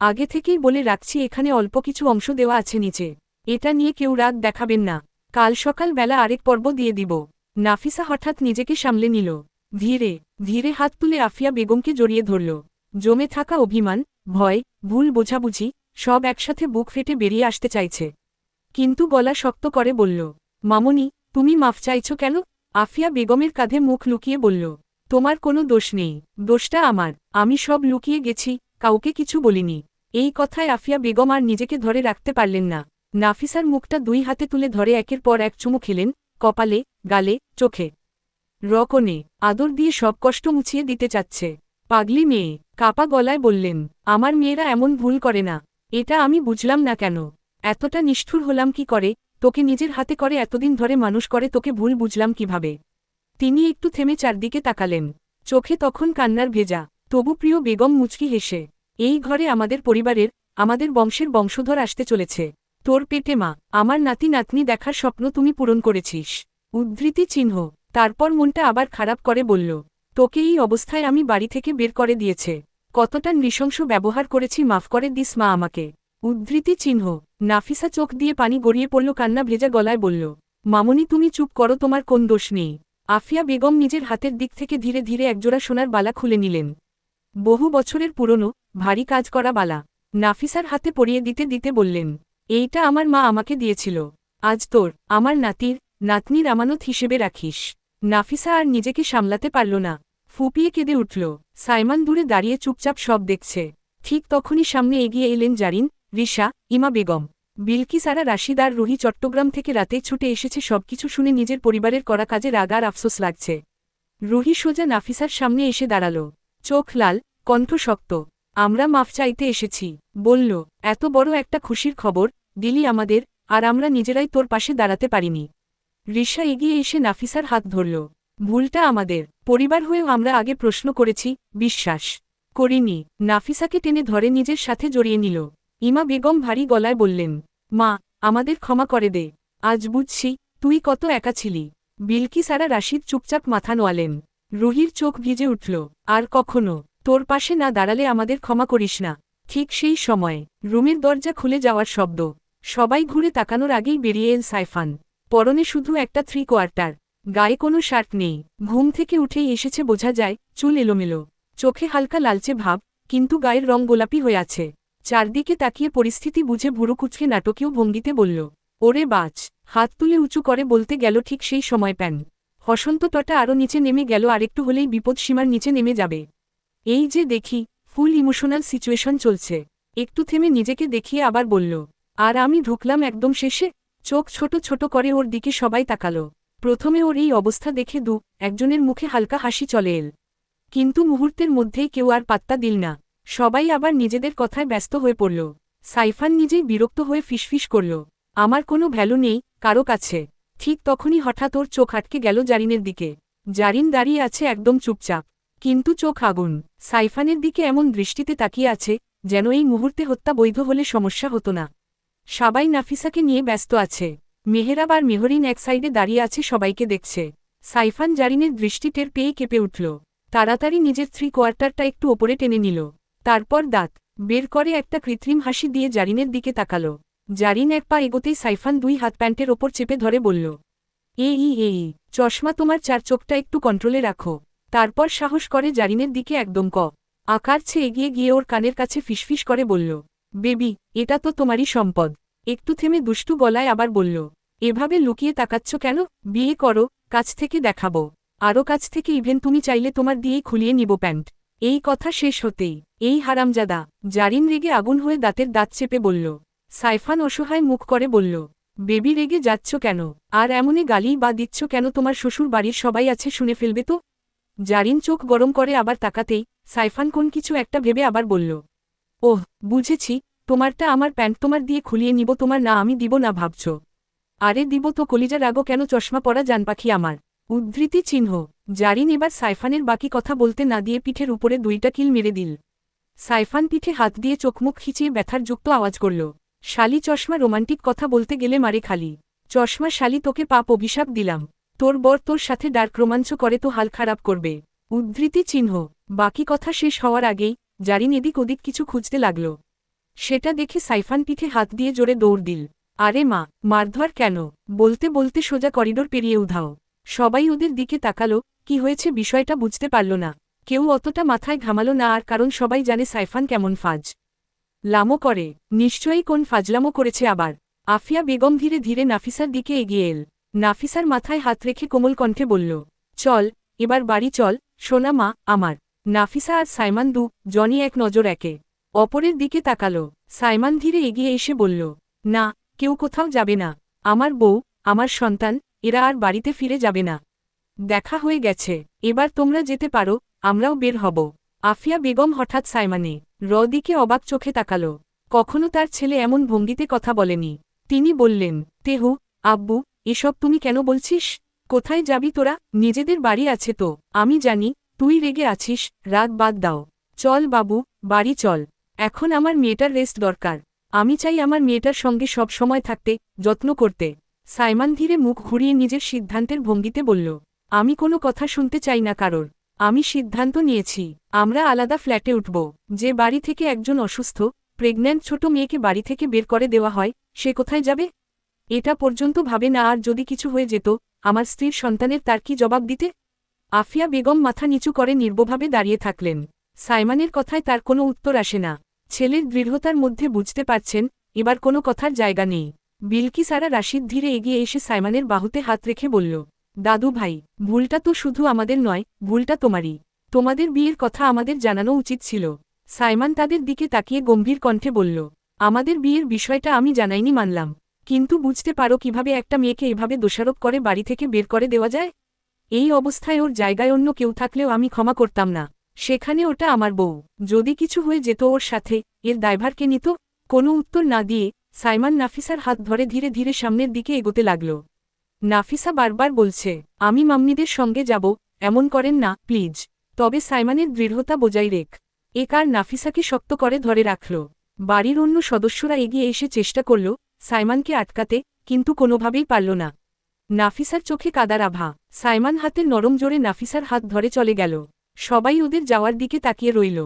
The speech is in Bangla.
আগে থেকেই বলে রাখছি, এখানে অল্প কিছু অংশ দেওয়া আছে নিচে। এটা নিয়ে কেউ রাগ দেখাবেন না। কাল সকাল বেলা আরেক পর্ব দিয়ে দিব। নাফিসা হঠাৎ নিজেকে সামলে নিল। ধীরে ধীরে হাত তুলে আফিয়া বেগমকে জড়িয়ে ধরল। জমে থাকা অভিমান, ভয়, ভুল বোঝাবুঝি, সব একসাথে বুক ফেটে বেরিয়ে আসতে চাইছে। কিন্তু গলা শক্ত করে বলল, মামনি, তুমি মাফ চাইছ কেন? আফিয়া বেগমের কাঁধে মুখ লুকিয়ে বলল, তোমার কোনো দোষ নেই। দোষটা আমার। আমি সব লুকিয়ে গেছি। কাউকে কিছু বলিনি। এই কথায় আফিয়া বেগম আর নিজেকে ধরে রাখতে পারলেন না। নাফিসার মুখটা দুই হাতে তুলে ধরে একের পর এক চুমু খেলেন, কপালে, গালে, চোখে। রকনে, আদর দিয়ে সব কষ্ট মুছিয়ে দিতে চাচ্ছে। পাগলি মেয়ে, কাপা গলায় বললেন, আমার মেয়েরা এমন ভুল করে না। এটা আমি বুঝলাম না কেন? এতটা নিষ্ঠুর হলাম কি করে? তোকে নিজের হাতে করে এতদিন ধরে মানুষ করে, তোকে ভুল বুঝলাম কীভাবে? তিনি একটু থেমে চারদিকে তাকালেন। চোখে তখন কান্নার ভেজা। তবু প্রিয় বেগম মুচকি হেসে, এই ঘরে আমাদের পরিবারের, আমাদের বংশের বংশধর আসতে চলেছে। তোর পেটে মা, আমার নাতি নাতনি দেখার স্বপ্ন তুমি পূরণ করেছিস। উদ্ধৃতি চিহ্ন, তারপর মনটা আবার খারাপ করে বলল, তোকে এই অবস্থায় আমি বাড়ি থেকে বের করে দিয়েছে। কতটা নৃশংস ব্যবহার করেছি, মাফ করে দিস মা আমাকে উদ্ধৃতি চিহ্ন, নাফিসা চোখ দিয়ে পানি গড়িয়ে পড়ল কান্না ভেজা গলায় বলল, মামনি তুমি চুপ করো, তোমার কোন দোষ নেই। আফিয়া বেগম নিজের হাতের দিক থেকে ধীরে ধীরে একজোড়া সোনার বালা খুলে নিলেন। বহু বছরের পুরনো, ভারী কাজ করা বালা। নাফিসার হাতে পরিয়ে দিতে দিতে বললেন, এইটা আমার মা আমাকে দিয়েছিল। আজ তোর, আমার নাতির, নাতনির আমানত হিসেবে রাখিস। নাফিসা আর নিজেকে সামলাতে পারল না। ফুপিয়ে কেঁদে উঠল। সাইমান দূরে দাঁড়িয়ে চুপচাপ সব দেখছে। ঠিক তখনই সামনে এগিয়ে এলেন জারিন, রিশা, ইমা বেগম। বিলকিসারা রাশিদ আর রুহি চট্টগ্রাম থেকে রাতে ছুটে এসেছে সবকিছু শুনে নিজের পরিবারের করা কাজে রাগ আর আফসোস লাগছে। রুহি সোজা নাফিসার সামনে এসে দাঁড়াল। চোখ লাল, কণ্ঠ শক্ত। আমরা মাফ চাইতে এসেছি। বলল, এত বড় একটা খুশির খবর, দিলি আমাদের, আর আমরা নিজেরাই তোর পাশে দাঁড়াতে পারিনি। রিশা এগিয়ে এসে নাফিসার হাত ধরল। ভুলটা আমাদের। পরিবার হয়েও আমরা আগে প্রশ্ন করেছি, বিশ্বাস করিনি। নাফিসাকে টেনে ধরে নিজের সাথে জড়িয়ে নিল। ইমা বেগম ভারী গলায় বললেন, মা, আমাদের ক্ষমা করে দে। আজ বুঝছি, তুই কত একা ছিলি। বিলকিসারা রাশিদ চুপচাপ মাথা নোয়ালেন। রুহির চোখ ভিজে উঠল, আর কখনো? তোর পাশে না দাঁড়ালে আমাদের ক্ষমা করিস না। ঠিক সেই সময় রুমের দরজা খুলে যাওয়ার শব্দ, সবাই ঘুরে তাকানোর আগেই বেরিয়ে এল সাইফান। পরনে শুধু একটা থ্রি কোয়ার্টার গায়ে কোনো শার্ট নেই, ঘুম থেকে উঠেই এসেছে বোঝা যায়, চুল এলোমেলো। চোখে হালকা লালচে ভাব, কিন্তু গায়ের রং গোলাপি হয়ে আছে। চারদিকে তাকিয়ে পরিস্থিতি বুঝে ভুরু কুচকে নাটকীয় ভঙ্গিতে বলল, ওরে বাচ, হাত তুলে উঁচু করে বলতে গেল ঠিক সেই সময় প্যান। হসন্ত টটা আরও নিচে নেমে গেল, আরেকটু হলেই বিপদ সীমার নিচে নেমে যাবে। এই যে দেখি ফুল ইমোশনাল সিচুয়েশন চলছে। একটু থেমে নিজেকে দেখিয়ে আবার বলল, আর আমি ঢুকলাম একদম শেষে? চোখ ছোট ছোট করে ওর দিকে সবাই তাকালো। প্রথমে ওর এই অবস্থা দেখে দু, একজনের মুখে হালকা হাসি চলে এল। কিন্তু মুহূর্তের মধ্যেই কেউ আর পাত্তা দিল না। সবাই আবার নিজেদের কথায় ব্যস্ত হয়ে পড়ল। সাইফান নিজেই বিরক্ত হয়ে ফিসফিস করল, আমার কোনো ভ্যালু নেই, কারও কাছে। ঠিক তখনই হঠাৎ ওর চোখ আটকে গেল জারিনের দিকে। জারিন দাঁড়িয়ে আছে একদম চুপচাপ। কিন্তু চোখ আগুন। সাইফানের দিকে এমন দৃষ্টিতে তাকিয়ে আছে, যেন এই মুহূর্তে হত্যা বৈধ হলে সমস্যা হতো না। সবাই নাফিসাকে নিয়ে ব্যস্ত আছে। মেহেরাব আর মেহরিন এক সাইডে দাঁড়িয়ে আছে, সবাইকে দেখছে। সাইফান জারিনের দৃষ্টি টের পেয়ে কেঁপে উঠল। তাড়াতাড়ি নিজের থ্রি কোয়ার্টারটা একটু ওপরে টেনে নিল। তারপর দাঁত। বের করে একটা কৃত্রিম হাসি দিয়ে জারিনের দিকে তাকাল। জারিন এক পা এগোতেই সাইফান দুই হাত প্যান্টের ওপর চেপে ধরে বলল, এ ই এ ই, চশমা তোমার চার চোখটা একটু কন্ট্রোলে রাখো। তারপর সাহস করে জারিনের দিকে একদম ক। আকার ছে এগিয়ে গিয়ে ওর কানের কাছে ফিসফিস করে বলল, বেবি, এটা তো তোমারই সম্পদ। একটু থেমে দুষ্টু গলায় আবার বলল, এভাবে লুকিয়ে তাকাচ্ছ কেন? বিয়ে করো, কাছ থেকে দেখাবো। আরও কাছ থেকে ইভেন তুমি চাইলে তোমার দিয়েই খুলিয়ে নিব প্যান্ট। এই কথা শেষ হতেই, এই হারামজাদা, জারিন রেগে আগুন হয়ে দাঁতের দাঁত চেপে বলল সাইফান অসহায় মুখ করে বলল, বেবি রেগে যাচ্ছ কেন? আর এমনই গালি বা দিচ্ছ কেন? তোমার শ্বশুর বাড়ির সবাই আছে, শুনে ফেলবে তো? জারিন চোখ গরম করে আবার তাকাতেই সাইফান কোন কিছু একটা ভেবে আবার বলল, ওহ, বুঝেছি, তোমারটা আমার প্যান্ট তোমার দিয়ে খুলিয়ে নিব, তোমার না আমি দিব না ভাবছ। আরে দিব তো কলিজা রাগো কেন? চশমা পরা জান পাখি আমার। উদ্ধৃতি চিহ্ন। জারিন এবার সাইফানের বাকি কথা বলতে না দিয়ে পিঠের উপরে দুইটা কিল মেরে দিল। সাইফান পিঠে হাত দিয়ে চোখমুখ খিচিয়ে ব্যথার যুক্ত আওয়াজ করল শালি, চশমা রোমান্টিক কথা বলতে গেলে মারে খালি। চশমা, শালি, তোকে পাপ অভিশাপ দিলাম। তোর বর তোর সাথে ডার্ক রোমাঞ্চ করে, তো হাল খারাপ করবে। উদ্ধৃতি চিহ্ন। বাকি কথা শেষ হওয়ার আগেই জারিন এদিক ওদিক কিছু খুঁজতে লাগল। সেটা দেখে সাইফান পিঠে হাত দিয়ে জোরে দৌড় দিল। আরে মা, মারধর কেন? বলতে বলতে সোজা করিডোর পেরিয়ে উধাও। সবাই ওদের দিকে তাকালো, কি হয়েছে বিষয়টা বুঝতে পারল না। কেউ অতটা মাথায় ঘামালো না, আর কারণ সবাই জানে সাইফান কেমন ফাজ। লামো করে, নিশ্চয়ই কোন ফাজলামো করেছে আবার। আফিয়া বেগম ধীরে ধীরে নাফিসার দিকে এগিয়ে এল। নাফিসার মাথায় হাত রেখে কোমল কণ্ঠে বলল, চল, এবার বাড়ি চল, সোনা মা, আমার। নাফিসা আর সাইমান দু জনি এক নজর একে। অপরের দিকে তাকালো। সাইমান ধীরে এগিয়ে এসে বলল, না, কেউ কোথাও যাবে না। আমার বউ, আমার সন্তান, এরা আর বাড়িতে ফিরে যাবে না। দেখা হয়ে গেছে। এবার তোমরা যেতে পারো, আমরাও বের হব। আফিয়া বেগম হঠাৎ সাইমানে রদিকে অবাক চোখে তাকালো। কখনো তার ছেলে এমন ভঙ্গিতে কথা বলেনি। তিনি বললেন, তেহু, আব্বু, এসব তুমি কেন বলছিস? কোথায় যাবি তোরা? নিজেদের বাড়ি আছে তো। আমি জানি, তুই রেগে আছিস। রাগ বাদ দাও। চল বাবু, বাড়ি চল। এখন আমার মেয়েটার রেস্ট দরকার। আমি চাই আমার মেয়েটার সঙ্গে সব সময় থাকতে, যত্ন করতে। সাইমান ধীরে মুখ ঘুরিয়ে নিজের সিদ্ধান্তের ভঙ্গিতে বলল, আমি কোনো কথা শুনতে চাই না কারোর। আমি সিদ্ধান্ত নিয়েছি, আমরা আলাদা ফ্ল্যাটে উঠব। যে বাড়ি থেকে একজন অসুস্থ, প্রেগন্যান্ট ছোট মেয়েকে বাড়ি থেকে বের করে দেওয়া হয়, সে কোথায় যাবে? এটা পর্যন্ত ভাবে না, আর যদি কিছু হয়ে যেত, আমার স্ত্রীর সন্তানের তার কি জবাব দিতে? আফিয়া বেগম মাথা নিচু করে নির্বভাবে দাঁড়িয়ে থাকলেন। সাইমানের কথায় তার কোনো উত্তর আসে না। ছেলের দৃঢ়তার মধ্যে বুঝতে পারছেন, এবার কোনো কথার জায়গা নেই। বিলকিসারা রাশিদ ধীরে এগিয়ে এসে সাইমানের বাহুতে হাত রেখে বলল দাদু ভাই, ভুলটা তো শুধু আমাদের নয়, ভুলটা তোমারই। তোমাদের বিয়ের কথা আমাদের জানানো উচিত ছিল। সাইমান তাদের দিকে তাকিয়ে গম্ভীর কণ্ঠে বলল, আমাদের বিয়ের বিষয়টা আমি জানাইনি মানলাম। কিন্তু বুঝতে পারো কীভাবে একটা মেয়েকে এভাবে দোষারোপ করে বাড়ি থেকে বের করে দেওয়া যায়? এই অবস্থায় ওর জায়গায় অন্য কেউ থাকলেও আমি ক্ষমা করতাম না। সেখানে ওটা আমার বউ। যদি কিছু হয়ে যেত ওর সাথে, এর দায়ভার কে নিত। কোনো উত্তর না দিয়ে সাইমান নাফিসার হাত ধরে ধীরে ধীরে সামনের দিকে এগোতে লাগল। নাফিসা বারবার বলছে, আমি মাম্মিদের সঙ্গে যাব, এমন করেন না, প্লিজ। তবে সাইমানের দৃঢ়তা বোঝাই রেখ। এ কার নাফিসাকে শক্ত করে ধরে রাখল। বাড়ির অন্য সদস্যরা এগিয়ে এসে চেষ্টা করল সাইমানকে আটকাতে, কিন্তু কোনোভাবেই পারল না। নাফিসার চোখে কাদার আভা। সাইমান হাতের নরম জোরে নাফিসার হাত ধরে চলে গেল। সবাই ওদের যাওয়ার দিকে তাকিয়ে রইল।